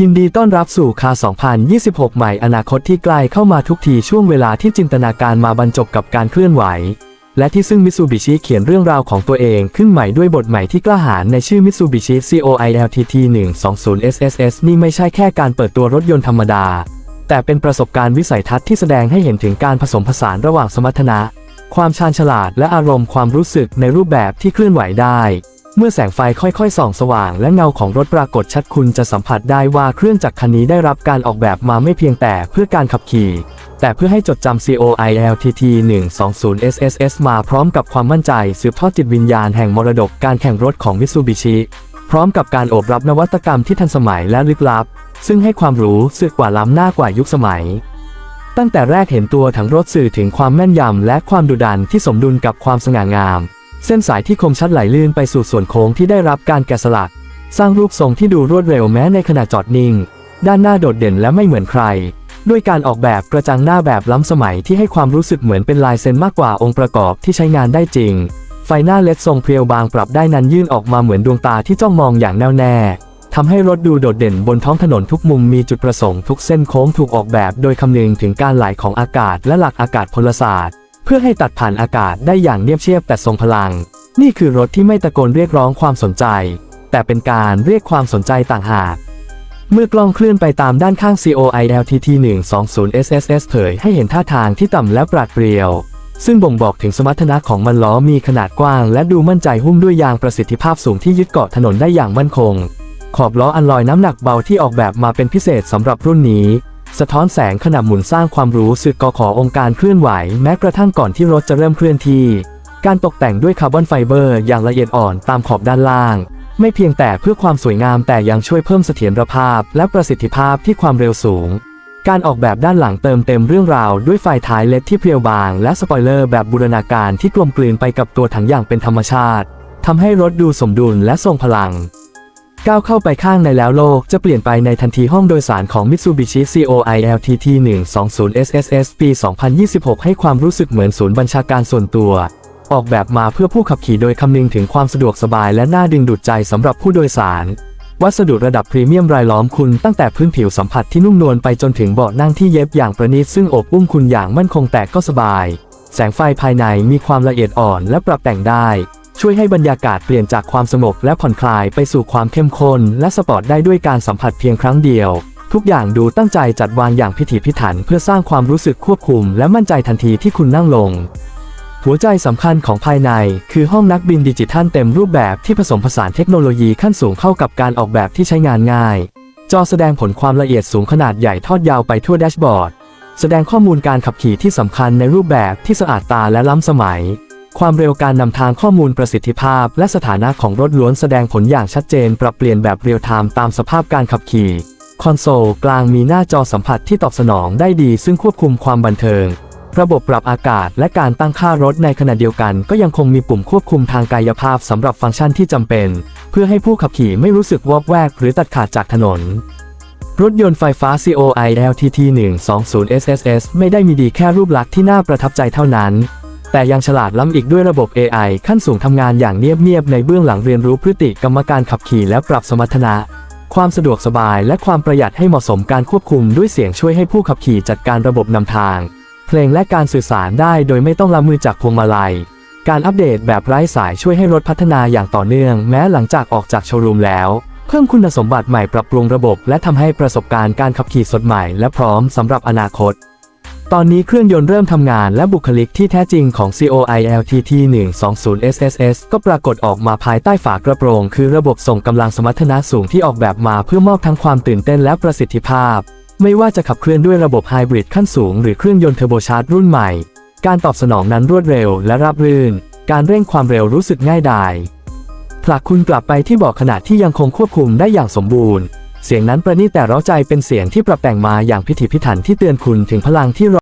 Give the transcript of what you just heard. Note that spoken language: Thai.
ยินดีต้อนรับสู่คา 2026 ใหม่อนาคตที่ใกล้เข้ามาทุกทีช่วงเวลาที่จินตนาการมาบรรจบกับการเคลื่อนไหว และที่ซึ่งมิซูบิชิเขียนเรื่องราวของตัวเองขึ้นใหม่ด้วยบทใหม่ที่กล้าหาญในชื่อ Mitsubishi COILTT 120 SSS นี่ไม่ใช่แค่การเปิดตัวรถยนต์ธรรมดา แต่เป็นประสบการณ์วิสัยทัศน์ที่แสดงให้เห็นถึงการผสมผสานระหว่างสมรรถนะ ความชาญฉลาดและอารมณ์ความรู้สึกในรูปแบบที่เคลื่อนไหวได้ เมื่อแสงไฟค่อยๆ ส่องสว่าง และเงาของรถปรากฏชัดคุณจะสัมผัสได้ว่าเครื่องจักรคันนี้ได้รับการออกแบบมาไม่เพียงแต่เพื่อการขับขี่ แต่เพื่อให้จดจำ COILTT 120 SSS มาพร้อมกับความมั่นใจสืบทอดจิตวิญญาณแห่งมรดกการแข่งรถของ Mitsubishi พร้อมกับการโอบรับนวัตกรรมที่ทันสมัยและลึกลับ ซึ่งให้ความรู้สึกกว่าล้ำหน้ากว่ายุคสมัย ตั้งแต่แรกเห็นตัวถังรถสื่อถึงความแม่นยำและความดุดันที่สมดุลกับความสง่างาม เส้นสายที่คมชัดไหลลื่นไปสู่ส่วนโค้งที่ได้รับการแกะสลัก สร้างรูปทรงที่ดูรวดเร็วแม้ในขณะจอดนิ่ง ด้านหน้าโดดเด่นและไม่เหมือนใคร ด้วยการออกแบบกระจังหน้าแบบล้ำสมัยที่ให้ความรู้สึกเหมือนเป็นลายเซ็นมากกว่าองค์ประกอบที่ใช้งานได้จริง ไฟหน้าเล็ดทรงเพรียวบางปรับได้นั้นยื่นออกมาเหมือนดวงตาที่จ้องมองอย่างแน่วแน่ทำให้รถดูโดดเด่นบนท้องถนนทุกมุมมีจุดประสงค์ทุกเส้นโค้งถูกออกแบบ โดยคำนึงถึงการไหลของอากาศและหลักอากาศพลศาสตร์ เพื่อให้ตัดผ่านอากาศได้อย่างเนียบเชียบแต่ทรงพลัง นี่คือรถที่ไม่ตะโกนเรียกร้องความสนใจ แต่เป็นการเรียกความสนใจต่างหาก เมื่อกล้องเคลื่อนไปตามด้านข้าง COILTT 120 SSS เผยให้เห็นท่าทางที่ต่ำและปราดเปรียว ซึ่งบ่งบอกถึงสมรรถนะของมันล้อมีขนาดกว้าง และดูมั่นใจหุ้มด้วยยางประสิทธิภาพสูงที่ยึดเกาะถนนได้อย่างมั่นคง ขอบล้ออันลอยน้ำหนักเบาที่ออกแบบมาเป็นพิเศษสำหรับรุ่นนี้ สะท้อนแสงขณะหมุนสร้างความรู้สึกกอขอองค์การเคลื่อนไหว แม้กระทั่งก่อนที่รถจะเริ่มเคลื่อนที่ การตกแต่งด้วยคาร์บอนไฟเบอร์อย่างละเอียดอ่อนตามขอบด้านล่าง ไม่เพียงแต่เพื่อความสวยงามแต่ยังช่วยเพิ่มเสถียรภาพ และประสิทธิภาพที่ความเร็วสูง การออกแบบด้านหลังเติมเต็มเรื่องราวด้วยไฟท้ายเล็ดที่เพรียวบาง และสปอยเลอร์แบบบูรณาการที่กลมกลืนไปกับตัวถังอย่างเป็นธรรมชาติทำให้รถดูสมดุลและทรงพลัง ก้าวเข้าไปข้างในแล้วโลก จะเปลี่ยนไปในทันทีห้องโดยสารของ Mitsubishi COILTT 120 SSS ปี 2026 ให้ความรู้สึกเหมือนศูนย์บัญชาการส่วนตัว ออกแบบมาเพื่อผู้ขับขี่โดยคำนึงถึงความสะดวกสบายและน่าดึงดูดใจสำหรับผู้โดยสาร วัสดุระดับพรีเมียมรายล้อมคุณตั้งแต่พื้นผิวสัมผัสที่นุ่มนวลไปจนถึงเบาะนั่งที่เย็บอย่างประณีตซึ่งโอบอุ้มคุณอย่างมั่นคงแต่ก็สบาย แสงไฟภายในมีความละเอียดอ่อนและปรับแต่งได้ ช่วยให้บรรยากาศเปลี่ยนจากความสงบและผ่อนคลายไปสู่ความเข้มข้นและสปอร์ตได้ด้วยการสัมผัสเพียงครั้งเดียว ทุกอย่างดูตั้งใจจัดวางอย่างพิถีพิถันเพื่อสร้างความรู้สึกควบคุม และมั่นใจทันทีที่คุณนั่งลง หัวใจสำคัญของภายใน คือห้องนักบินดิจิทัลเต็มรูปแบบที่ผสมผสานเทคโนโลยีขั้นสูงเข้ากับการออกแบบที่ใช้งานง่าย จอแสดงผลความละเอียดสูงขนาดใหญ่ทอดยาวไปทั่วแดชบอร์ดแสดงข้อมูลการขับขี่ที่สำคัญในรูปแบบที่สะอาดตาและล้ำสมัย ความเร็วการนำทางข้อมูลประสิทธิภาพ และสถานะของรถล้วนแสดงผลอย่างชัดเจน ปรับเปลี่ยนแบบเรียลไทม์ตามสภาพการขับขี่ คอนโซลกลางมีหน้าจอสัมผัสที่ตอบสนองได้ดี ซึ่งควบคุมความบันเทิง ระบบปรับอากาศและการตั้งค่ารถในขณะเดียวกัน ก็ยังคงมีปุ่มควบคุมทางกายภาพสำหรับฟังก์ชันที่จำเป็น เพื่อให้ผู้ขับขี่ไม่รู้สึกวอกแวก หรือตัดขาดจากถนนรถยนต์ไฟฟ้า COILTT 120 SSS ไม่ได้มีดีแค่รูปลักษณ์ที่น่าประทับใจเท่านั้น แต่ยังฉลาดล้ำอีกด้วยระบบ AI ขั้นสูงทำงานอย่างเนียบๆในเบื้องหลังเรียนรู้พฤติกรรมการขับขี่และปรับสมรรถนะ ความสะดวกสบายและความประหยัดให้เหมาะสมการควบคุมด้วยเสียงช่วยให้ผู้ขับขี่จัดการระบบนำทาง เพลงและการสื่อสารได้โดยไม่ต้องละมือจากพวงมาลัย การอัปเดตแบบไร้สายช่วยให้รถพัฒนาอย่างต่อเนื่อง แม้หลังจากออกจากโชว์รูมแล้วเพิ่มคุณสมบัติใหม่ปรับปรุงระบบ และทำให้ประสบการณ์การขับขี่สดใหม่ และพร้อมสำหรับอนาคต ตอนนี้เครื่องยนต์เริ่มทำงานและบุคลิกที่แท้จริงของ COILTT 120 SSS ก็ปรากฏออกมาภายใต้ฝากระโปรง คือระบบส่งกำลังสมรรถนะสูงที่ออกแบบมาเพื่อมอบทั้งความตื่นเต้นและประสิทธิภาพ ไม่ว่าจะขับเคลื่อนด้วยระบบไฮบริดขั้นสูงหรือเครื่องยนต์เทอร์โบชาร์จรุ่นใหม่ การตอบสนองนั้นรวดเร็วและราบรื่น การเร่งความเร็วรู้สึกง่ายดายผลักคุณกลับไปที่เบาะขณะที่ยังคงควบคุมได้อย่างสมบูรณ์เสียงนั้นประณีตแต่ร้าใจเป็นเสียงที่ปรับแต่งมาอย่างพิถีพิถันที่เตือนคุณถึงพลังที่รอ